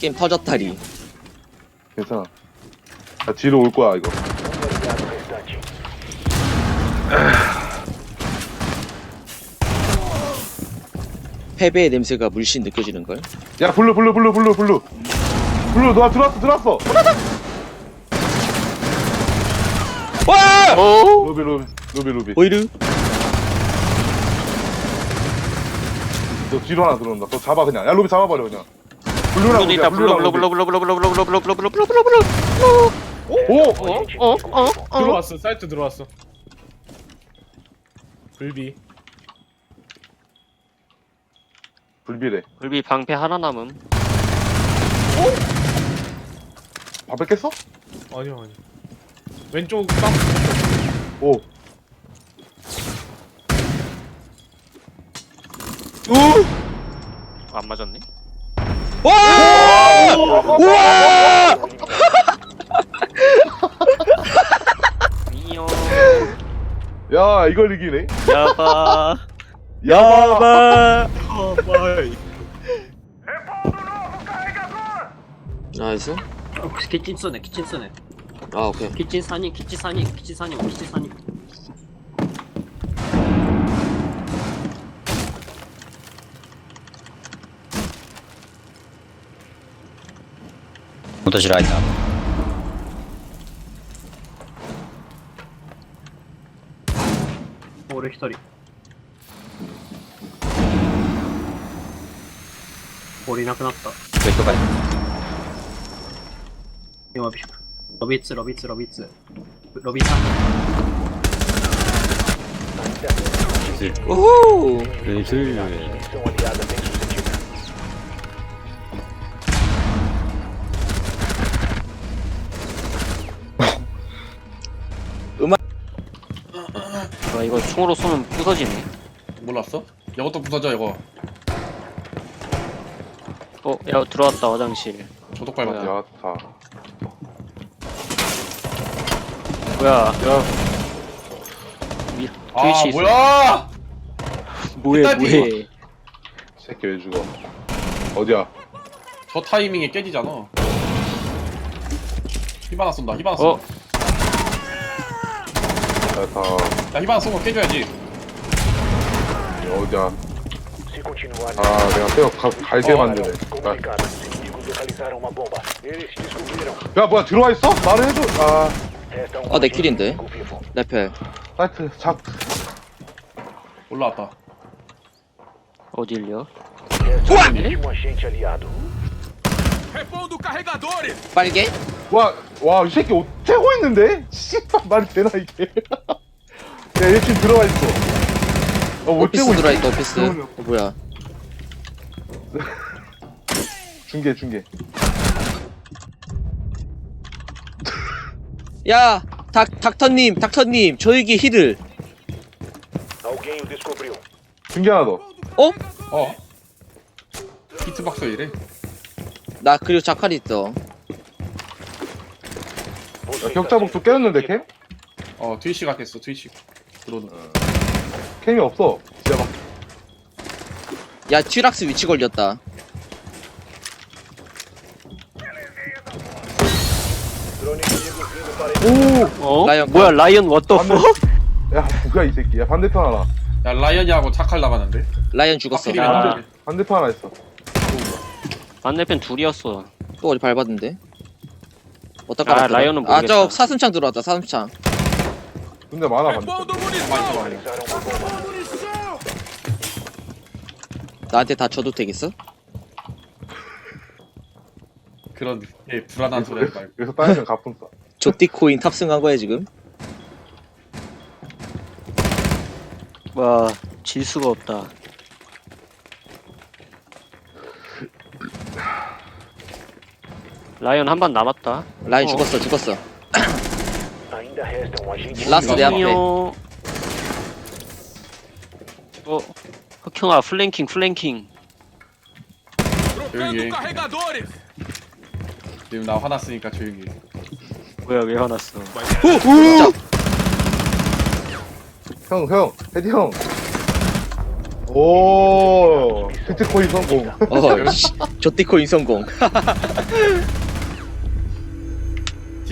게임 터졌다리. 괜찮아. 나 뒤로 올 거야 이거. 패배의 냄새가 물씬 느껴지는 걸. 야 블루 블루 블루 블루 블루. 블루 너 들어왔어 들어왔어. 와! 오. 루비 루비 루비 루비. 오이르. 너 뒤로 하나 들어온다. 너 잡아 그냥. 야 루비 잡아버려 그냥. 블루랑 블루 있다. 루비야, 블루 블루랑 블루 루비. 블루 블루 블루 블루 블루 블루 블루 블루 블루 블루 블루. 오! 어? 어? 어? 어? 들어왔어 사이트 들어왔어 불비 불비래. 불비 방패 하나 남음. 밥 뺏겠어? 아니요 아니요 왼쪽 깜 오. 안 맞았네. 와! 우와! 야 이걸 이기네. 야바. 야바. 나이스. 어, 키친 쏘네 키친 쏘네 아 오케이. 키친 사니 키친 사니 키친 사니 키친 사니 元白開い俺一人。俺いなくなった。ベッド今ビッロビッツロビッツロビッツロビッツおお 와 이거 총으로 쏘면 부서지네. 몰랐어? 이것도 부서져 이거 어, 야 들어왔다 화장실. 조독 밟았다 야 다. 뭐야? 야. 위, 아 트위치 있어. 뭐야 뭐해 딸피. 뭐해? 새끼 왜 죽어? 어디야? 저 타이밍에 깨지잖아 히바나 쏜다 히바나 어? 쏜다 야 다. 야 히바나 쏜거 깨줘야지 어디야? 아 내가 뼈 가- 갈게 어, 만드네. 야, 야 뭐야 들어와 있어? 말을 해줘. 아 아 내 킬인데. 레펠. 사이트 잡. 올라왔다 어딜요? 빨개? 와 와 이 새끼 옷 째고 있는데? 씨발 말이 되나 이게? 야 얘 지금 들어와 있어. 어 못 오피스 째고 들어와 있어. 있다 오피스. 어, 뭐야? 중계 중계. 야, 닥 닥터님, 닥터님, 저에게 힐을. 중계 하나 더. 어? 어? 히트박스 왜 이래 나 그리고 자칼이 있어. 야, 격자 복도 깨졌는데 캠? 어 트위치가 깼어 트위치 들어오는 캠이 없어. 진짜 막. 야, 튜락스 위치 걸렸다. 오. 어? 라이언 뭐야 라이언 왓더 반대. 퍼? 야 뭐야 이 새끼. 야 반대편 하나. 야 라이언이하고 자칼 남았는데 라이언 죽었어. 하필이면 야. 안 돼. 반대편 하나 있어. 반대편 둘이었어. 또 어디 밟았는데? 어디다 아? 라이언은 아, 저 모르겠다. 사슴창 들어왔다. 사슴창. 근데 많아 반대편. 많이 나한테 다 줘도 되겠어? 그런 예 불안한 소리 하지 말고 그래서 편 가품 싸. 조띠코인 탑승한 거야 지금? 와, 질 수가 없다. 라이언 한 번 남았다. 라이언 어. 죽었어, 죽었어. 라스트 내 앞에. 어, 어, 흑형아, 플랭킹, 플랭킹. 조용히 해 지금 나 화났으니까 조용히 해 뭐야, 왜 화났어? 형 형. 헤디 형. 오 비트코인 성공 어 씨, 조티코인 성공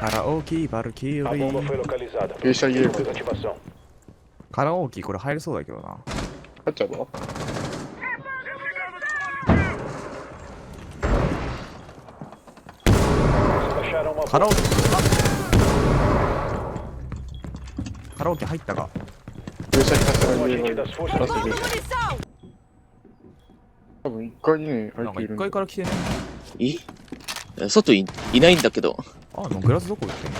カラオケバルキリー芸者ゲームカラオケこれ入れそうだけどな入っちゃうのカラオケカラオケ入ったか多分1階にね入1っているんだ階から来てねい外いいないんだけどあのグラスどこ行ってん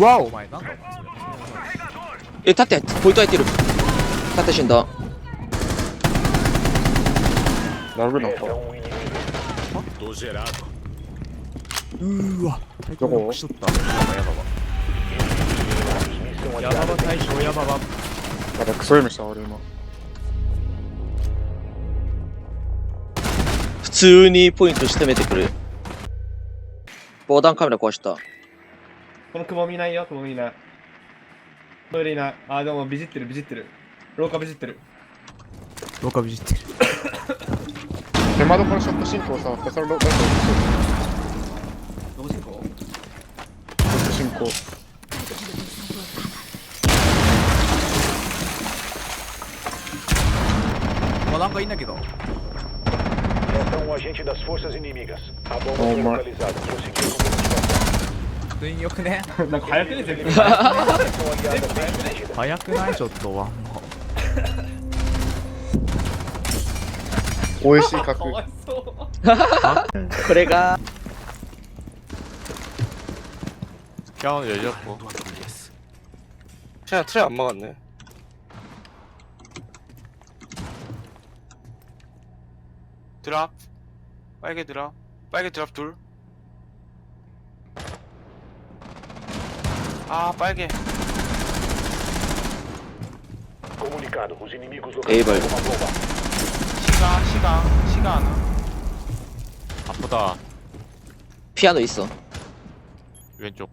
の？うわお。前なんだお前それえ縦ポイント入ってる。縦死んだ。なるほどうーわ対どこ抗しとったヤババヤババ大将ヤババなんかクソゲームした俺今。普通にポイントしてめてくる防弾カメラ壊したこの雲見ないよ、雲見ない。トイレいない。あー、でもビジってる、ビジってる。廊下ビジってる。廊下ビジってる手窓からショット進行さ、ファサロロ、ショどこ進行ット進行。まあなんかいいんだけど um agente das forças inimigas. A bomba Oh, foi Mar- localizada. Prosseguir com a 普通によくねなんか早くね、全部。 missão aliada bem sucedida. 早くないちょっとワンも OSC 角。かわいそう。これが 뺨은 열렸고 그냥 틀에 안 막았네 드랍 빨개 드랍 빨개 드랍 둘아 아, 빨개. Comunicado. Os inimigos Eibar. localizaram uma bomba. 시가 시가 시가 하나. 아프다. 피아노 있어. 왼쪽.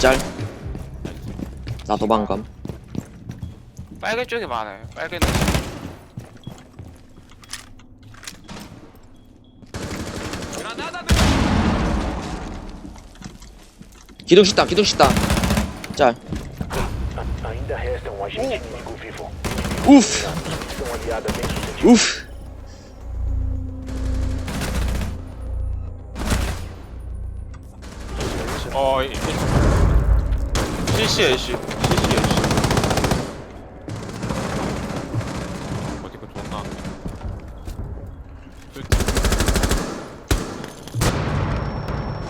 짤. 나 도망감. 빨개 쪽에 많아요. 빨개는 짤 Ainda resta um agente inimigo vivo. 우프 Missão aliada bem sucedida. 우프 어 이- 이- CC AC CC AC 어디 거 좋나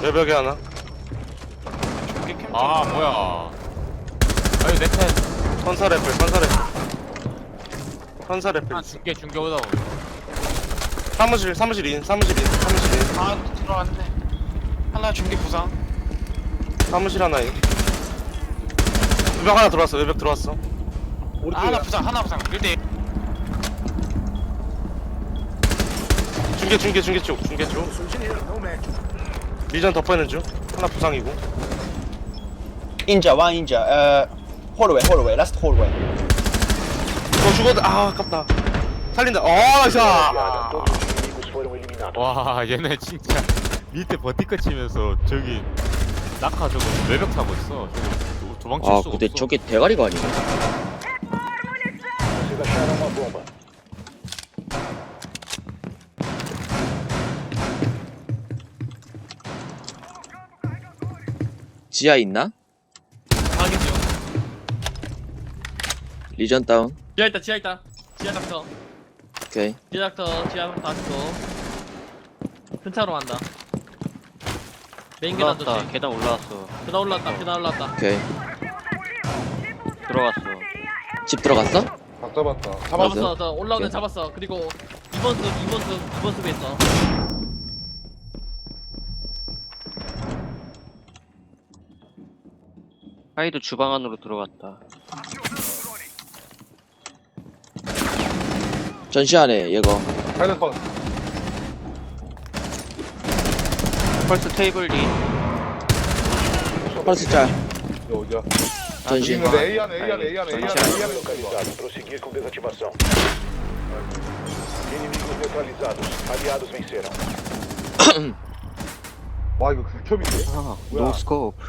외벽에 하나 아 뭐야. 아니 내팬. 선사 래플 선사 래플. 선사 래플. 중계 중계 오다 사무실 사무실 인 사무실 인 사무실 인 아 들어왔네. 하나 중계 부상. 사무실 하나 인. 외벽 하나 들어왔어 외벽 들어왔어. 아, 하나 부상 하나 부상. 1대1 중계 중계 중계 쪽 중계 쪽. 리전 덮어있는 중. 하나 부상이고 Inja, one inja. Uh, hallway, hallway, last hallway. 너 죽었다 아 아깝다 살린다 어 eliminados. 와 얘네 진짜 밑에 버티커 치면서 저기 낙하 저거 외벽 타고 있어 저거 도- 도망칠 아 수가 근데 없어 저게 대가리가 아니네. 지하 있나? 리전 다운 지하 있다, 지하 있다. 지하 닥터. 오케이 지하 닥터, 지하 닥터. 큰 차로 간다. 메인 계단 올라왔다 조심. 계단 올라왔어 계단 올랐다, 계단 올랐다. 오케이 들어갔어 집 들어갔어? 각 잡았다. 잡았어. 저 올라오는 오케이. 잡았어. 그리고 2번 숲, 2번 숲, 2번 숲에 있어. 하이도 주방 안으로 들어갔다. 전시 안에 얘거. 사이렌 컷. 펄스 테이블 D. 펄스 짤. 여기 어디야? 전시. 있는데 A 안에 A 안에 A 안에 A 안에 A 안에 Localizado. Prosseguir com desativação. Inimigos neutralizados. Aliados venceram. 와 이거 극혐인데? 아, 뭐야? 노스코프.